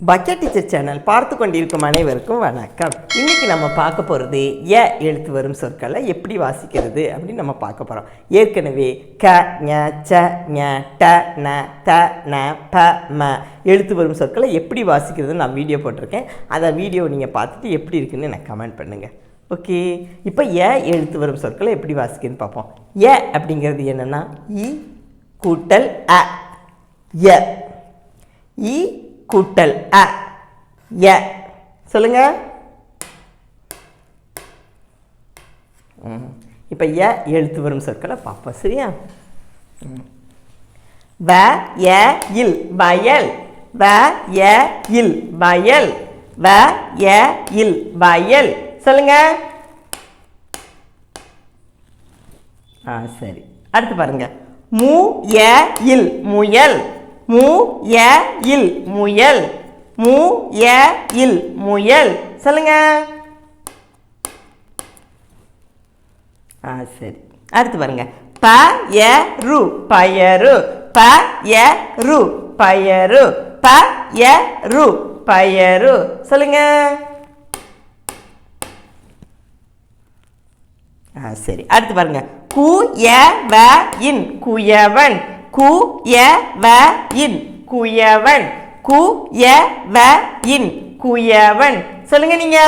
Bucket teacher channel பார்த்து கொண்டிருக்கும் அனைவருக்கும் வணக்கம். இன்றைக்கி நம்ம பார்க்க போகிறது ஏ எழுத்து வரும் சொற்களை எப்படி வாசிக்கிறது அப்படின்னு நம்ம பார்க்க போகிறோம் ஏற்கனவே க ஞ ச ஞ ட ந த ந ப ம எழுத்து வரும் சொற்களை எப்படி வாசிக்கிறதுன்னு நான் வீடியோ போட்டிருக்கேன். அதை வீடியோ நீங்கள் பார்த்துட்டு எப்படி இருக்குன்னு எனக்கு கமெண்ட் பண்ணுங்கள் ஓகே இப்போ ஏ எழுத்து வரும் சொற்களை எப்படி வாசிக்கிறதுன்னு பார்ப்போம். ஏ அப்படிங்கிறது என்னென்னா இ கூட்டல் அ எ இ கூட்டல் அ ய. சொல்லுங்க. ம். இப்போ ய எழுத்து வரும் சொற்களை பார்ப்போம் சரியா? ம். வ ய இல் வயல். வ ய இல் வயல். வ ய இல் வயல். சொல்லுங்க. ஆ சரி. அடுத்து பாருங்க. மு ய இல் முயல். மு ய இல் முயல். மு ய இல் முயல். சொல்லுங்க. ஆ சரி. அடுத்து பாருங்க. ப ய ரு பயரு ப ய ரு பயரு ப ய ரு பயரு சொல்லுங்க. ஆ சரி. அடுத்து பாருங்க. கு ய வ இன் குயவன். கு ய வ இன் குயவன். கு ய வ இன் குயவன். சொல்லுங்க நீங்க.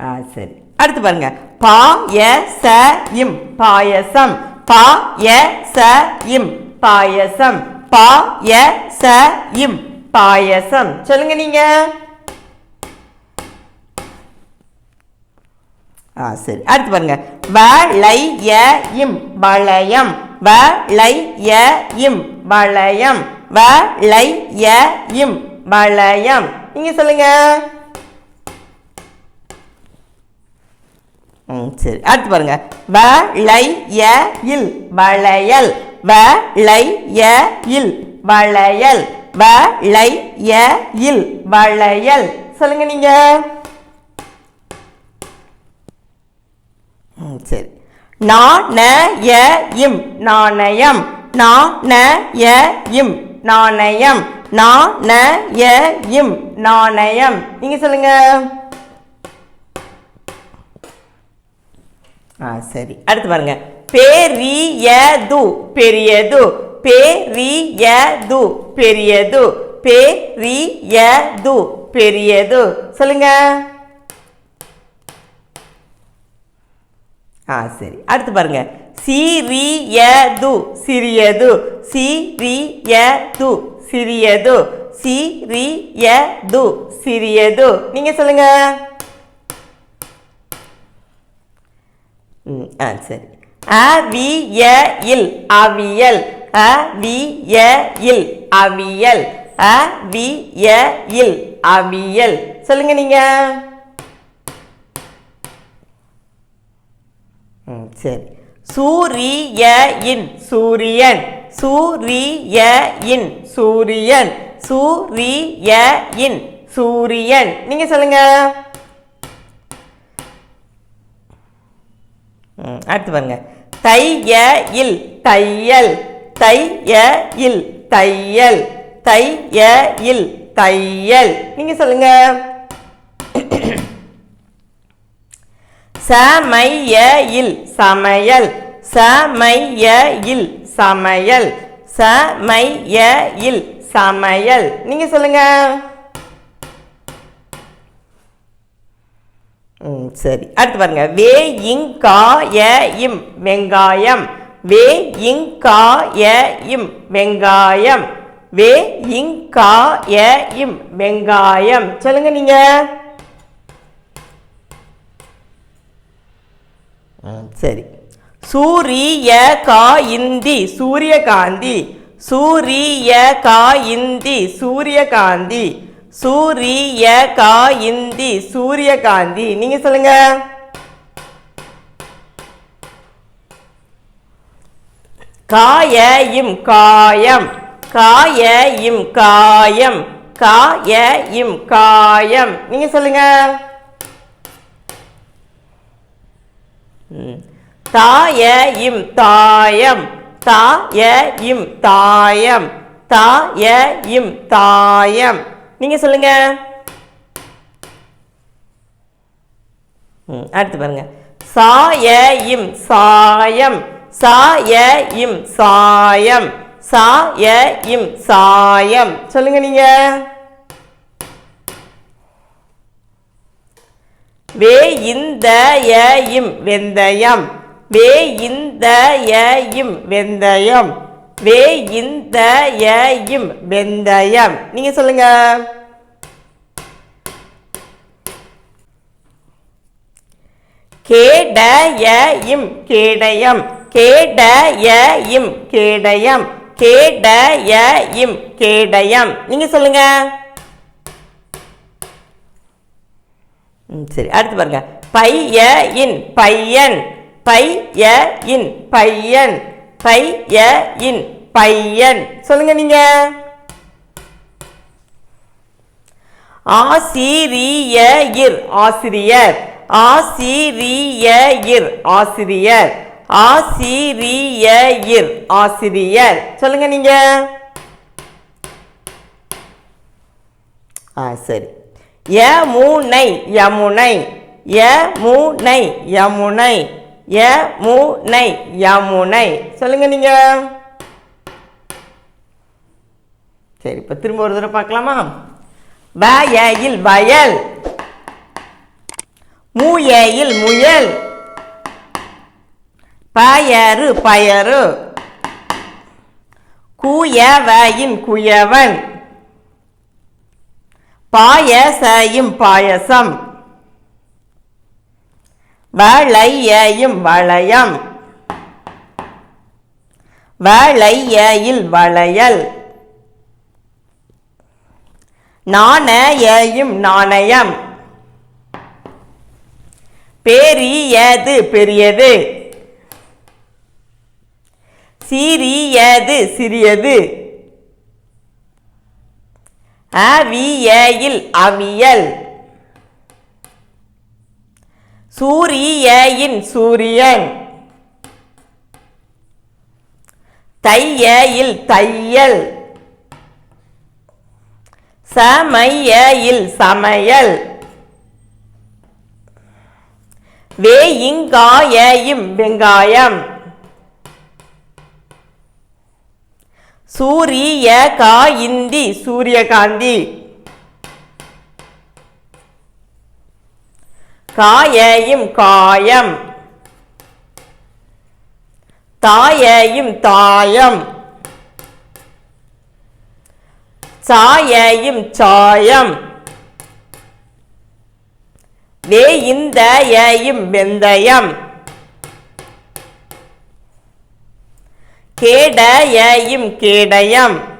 ஆ சரி. அடுத்து பாருங்க. பா ய ச இம் பாயசம். பா ய ச இம் பாயசம். பா ய ச இம் பாயசம். சொல்லுங்க நீங்க. ஆ சரி. அடுத்து பாருங்க. வளைய இம் வளையம். வளைய இம் வளையம். வளைய இம் வளையம். நீங்க சொல்லுங்க. ம் சரி. அடுத்து பாருங்க. வளைய இல் வளையல். வளைய இல் வளையல். வளைய இல் வளையல். சொல்லுங்க நீங்க ம், சரி நாணயம் இம் நாணயம். நாணயம் நாணயம். இம் நாணயம். நீங்க சொல்லுங்க. ஆ சரி. அடுத்து பாருங்க. பெரியது பெரியது. பெரியது பெரியது. பெரியது பெரியது. சொல்லுங்க. ஆ சரி. அடுத்து பாருங்க. சிறியது சிறியது. சிறியது சிறியது. சிறியது சிறியது. நீங்க சொல்லுங்க. ம் ஆ சரி. அவியல் அவியல். அவியல் அவியல். அவியல் அவியல். சொல்லுங்க சரி. சூரிய சரி சூரியன். சூரியன் சூரியன். சூரியன் சூரியன். சூரியன் நீங்க சொல்லுங்க. ம், அடுத்து பாருங்க. தையல் தையல் தையல் தையல் தையல் தையல். நீங்க சொல்லுங்க. சமையல் சமையல். சமையல் சமையல். சமையல் சமையல். நீங்க சொல்லுங்க. ம் சரி. அடுத்து பாருங்க. வே இங்காய இம் வெங்காயம். வே இங்காய இம் வெங்காயம். வே இங்காய இம் வெங்காயம். சொல்லுங்க நீங்க. சரி. சூரிய கா இந்தி சூரியகாந்தி. சூரிய கா இந்தி சூரியகாந்தி சூரிய கா இந்தி சூரியகாந்தி. நீங்க சொல்லுங்க. காயம். காயம் காயம். காய இம் காயம். நீங்க சொல்லுங்க. தாய இம் தாயம். தா இம் தாயம். தாய இம் தாயம். நீங்க சொல்லுங்க. ம், அடுத்து பாருங்க. சா இம் சாயம். சா இம் சாயம். சா இம் சாயம். சொல்லுங்க நீங்க. வே இந்த ய இம் வெந்தயம். வே இந்த ய இம் வெந்தயம். வே இந்த ய இம் வெந்தயம். நீங்க சொல்லுங்க. கேட ய இம் கேடயம். கேட ய இம் கேடயம். கேட ய இம் கேடயம். நீங்க சொல்லுங்க. ம், சரி அடுத்து பாருங்க. பைய இன் பையன். பைய இன் பையன் பைய இன் பையன். சொல்லுங்க நீங்க. ஆசிரியர் ஆசிரியர் ஆசிரியர் ஆசிரியர் ஆசிரியர் ஆசிரியர். சொல்லுங்க நீங்க. ஆ சரி. யமுனை யமுனை யமுனை யமுனை. யமுனை யமுனை. சொல்லுங்க நீங்க. சரி இப்போ திரும்ப ஒரு தடவை பார்க்கலாமா? வயல் வயல். மூயையில் முயல். பயறு பயறு. குயவையின் குயவன். பாயசையும் பாயசம். வளையையும் வளையம். வளையில் வளையல். நாணயம் நாணயம். பெரியது பெரியது. சிறியது சிறியது. அவியல் அவியல். சூரியன் சூரியன். தையில் தையல். சமையல் சமையல். வேயிங்காயும் வெங்காயம். சூரிய காயிந்தி சூரியகாந்தி. காயையும் காயம். தாயையும் தாயம். சாயையும் சாயம். வேயிந்த யையும் வெந்தயம். கேடயையும் கேடயம்.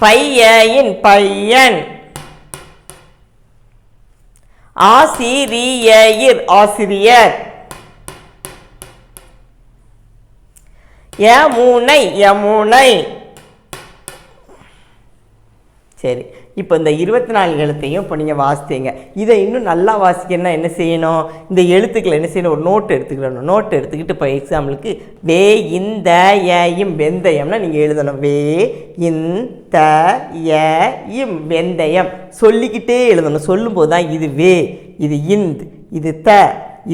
பையையின் பையன். ஆசிரியர் ஆசிரியர். யமுனை யமுனை. சரி. இப்போ இந்த இருபத்தி நாலு எழுத்தையும் இப்போ நீங்கள் வாசித்தீங்க. இதை இன்னும் நல்லா வாசிக்கணும்னா என்ன செய்யணும்? இந்த எழுத்துக்களை என்ன செய்யணும்? ஒரு நோட்டு எடுத்துக்கிடணும் நோட்டு எடுத்துக்கிட்டு இப்போ எக்ஸாம்பிளுக்கு வே இந்த ஏயும் வெந்தயம்னா நீங்கள் எழுதணும். வே இந்த ஏயும் வெந்தயம். சொல்லிக்கிட்டே எழுதணும். சொல்லும்போது தான் இது வே இது இந்த் இது த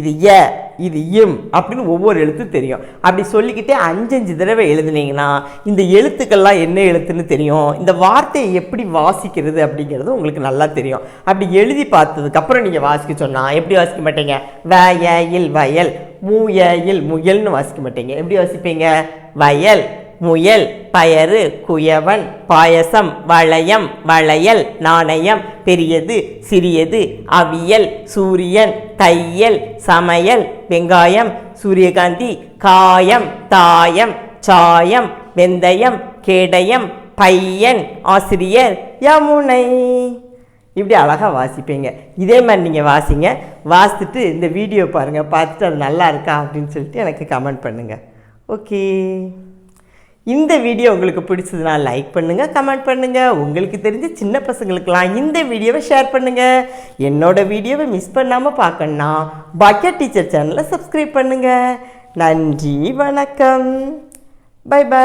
இது ஏ இது எம் அப்படின்னு ஒவ்வொரு எழுத்து தெரியும். அப்படி சொல்லிக்கிட்டே அஞ்சஞ்சு தடவை எழுதுனீங்கன்னா இந்த எழுத்துக்கள்லாம் என்ன எழுத்துன்னு தெரியும்? இந்த வார்த்தையை எப்படி வாசிக்கிறது அப்படிங்கிறது உங்களுக்கு நல்லா தெரியும். அப்படி எழுதி பார்த்ததுக்கப்புறம் நீங்கள் வாசிக்க சொன்னால் எப்படி வாசிக்க மாட்டீங்க? வயல் வயல் மூயல் முயல்னு வாசிக்க மாட்டீங்க. எப்படி வாசிப்பீங்க? வயல் முயல் பயறு குயவன் பாயசம் வளையம் வளையல் நாணயம் பெரியது சிறியது அவியல் சூரியன் தையல் சமையல் வெங்காயம் சூரியகாந்தி காயம் தாயம் சாயம் வெந்தயம் கேடயம் பையன் ஆசிரியர் யமுனை. இப்படி அழகாக வாசிப்பீங்க. இதே மாதிரி நீங்கள் வாசிங்க. வாசித்துட்டு இந்த வீடியோ பாருங்கள் பார்த்துட்டு அது நல்லா இருக்கா அப்படின்னு சொல்லிட்டு எனக்கு கமெண்ட் பண்ணுங்கள் ஓகே. இந்த வீடியோ உங்களுக்கு பிடிச்சதுன்னா லைக் பண்ணுங்கள் கமெண்ட் பண்ணுங்கள் உங்களுக்கு தெரிஞ்ச சின்ன பசங்களுக்கெல்லாம் இந்த வீடியோவை ஷேர் பண்ணுங்கள் என்னோட வீடியோவை மிஸ் பண்ணாமல் பார்க்கணுன்னா பாக்கியா டீச்சர் சேனலை சப்ஸ்கிரைப் பண்ணுங்கள் நன்றி வணக்கம். By by